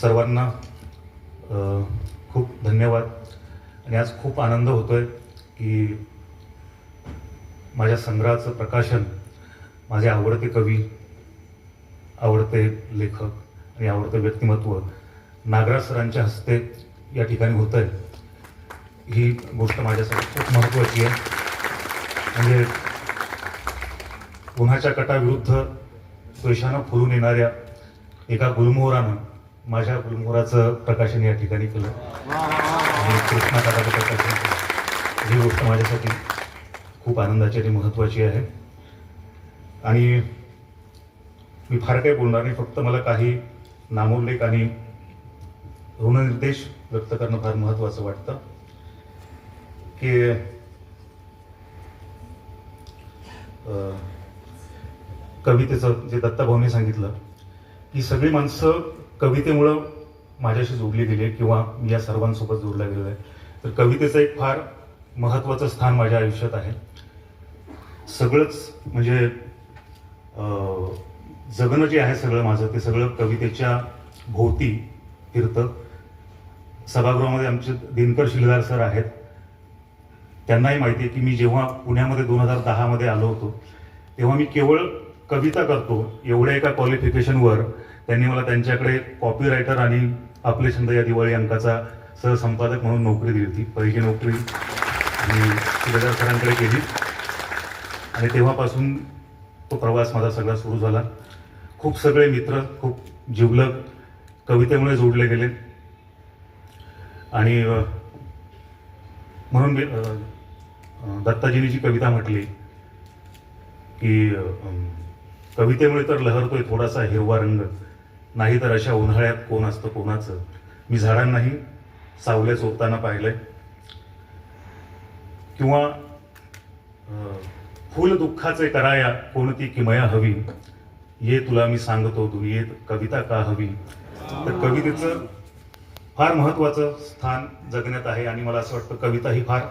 सर्वांना खूप धन्यवाद. आणि आज खूप आनंद होतो आहे की माझ्या संग्रहाचं प्रकाशन माझे आवडते कवी आवडते लेखक आणि आवडते व्यक्तिमत्व नागराज सरांच्या हस्ते या ठिकाणी होत आहे ही गोष्ट माझ्यासाठी खूप महत्त्वाची आहे. म्हणजे उन्हाच्या कटाविरुद्ध द्वेषानं फुलून येणाऱ्या एका गुलमोहरानं माझ्या गुलमोहराचं प्रकाशन या ठिकाणी केलं. आणि कृष्णा काकाचं प्रकाशन केलं. ही गोष्ट माझ्यासाठी खूप आनंदाची आणि महत्त्वाची आहे. आणि मी फार काही बोलणार नाही फक्त मला काही नामोल्लेख आणि ऋणनिर्देश व्यक्त करणं फार महत्त्वाचं वाटतं. की कवितेचं जे दत्ताभाऊने सांगितलं ही सगळी माणसं कवितेमुळं माझ्याशी जोडली गेली आहे किंवा मी या सर्वांसोबत जोडला गेलेलो आहे. तर कवितेचं एक फार महत्त्वाचं स्थान माझ्या आयुष्यात आहे. सगळंच म्हणजे जगणं जे आहे सगळं माझं ते सगळं कवितेच्या भोवती फिरतं. सभागृहामध्ये आमचे दिनकर शिलदार सर आहेत. त्यांनाही माहिती आहे की मी जेव्हा पुण्यामध्ये दोन हजार दहामध्ये आलो होतो तेव्हा मी केवळ कविता करतो एवढ्या एका क्वालिफिकेशनवर त्यांनी मला त्यांच्याकडे कॉपीरायटर आणि आपले छंद या दिवाळी अंकाचा सहसंपादक म्हणून नोकरी दिली होती. पहिली नोकरी मी सुभेदार सरांकडे केली. आणि तेव्हापासून तो प्रवास माझा सगळा सुरू झाला. खूप सगळे मित्र खूप जिवलग कवितेमुळे जोडले गेले. आणि म्हणून मी दत्ताजींनी जी कविता म्हटली की कवितेमुळे तर लहरतोय थोडासा हिरवा रंग. नाही तर अशा उन्हाळ्यात कोण असतं कोणाचं? मी झाडांनाही सावल्या चोरताना पाहिलंय. किंवा फुल दुःखाचे कराया कोणती किमया हवी? ये तुला मी सांगतो दुनियेत कविता का हवी? तर कवितेचं फार महत्वाचं स्थान जगण्यात आहे आणि मला असं वाटतं कविता ही फार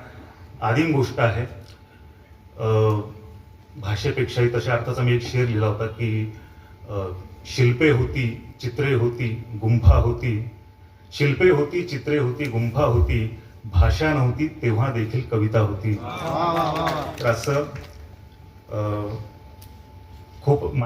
आदिम गोष्ट आहे. भाषेपेक्षाही तशा अर्थाचा मी एक शेर लिहिला होता की शिल्पे होती चित्रे होती गुंफा होती. शिल्पे होती चित्रे होती गुंफा होती. भाषा नव्हती तेव्हा देखील कविता होती. तर असं अ, खूप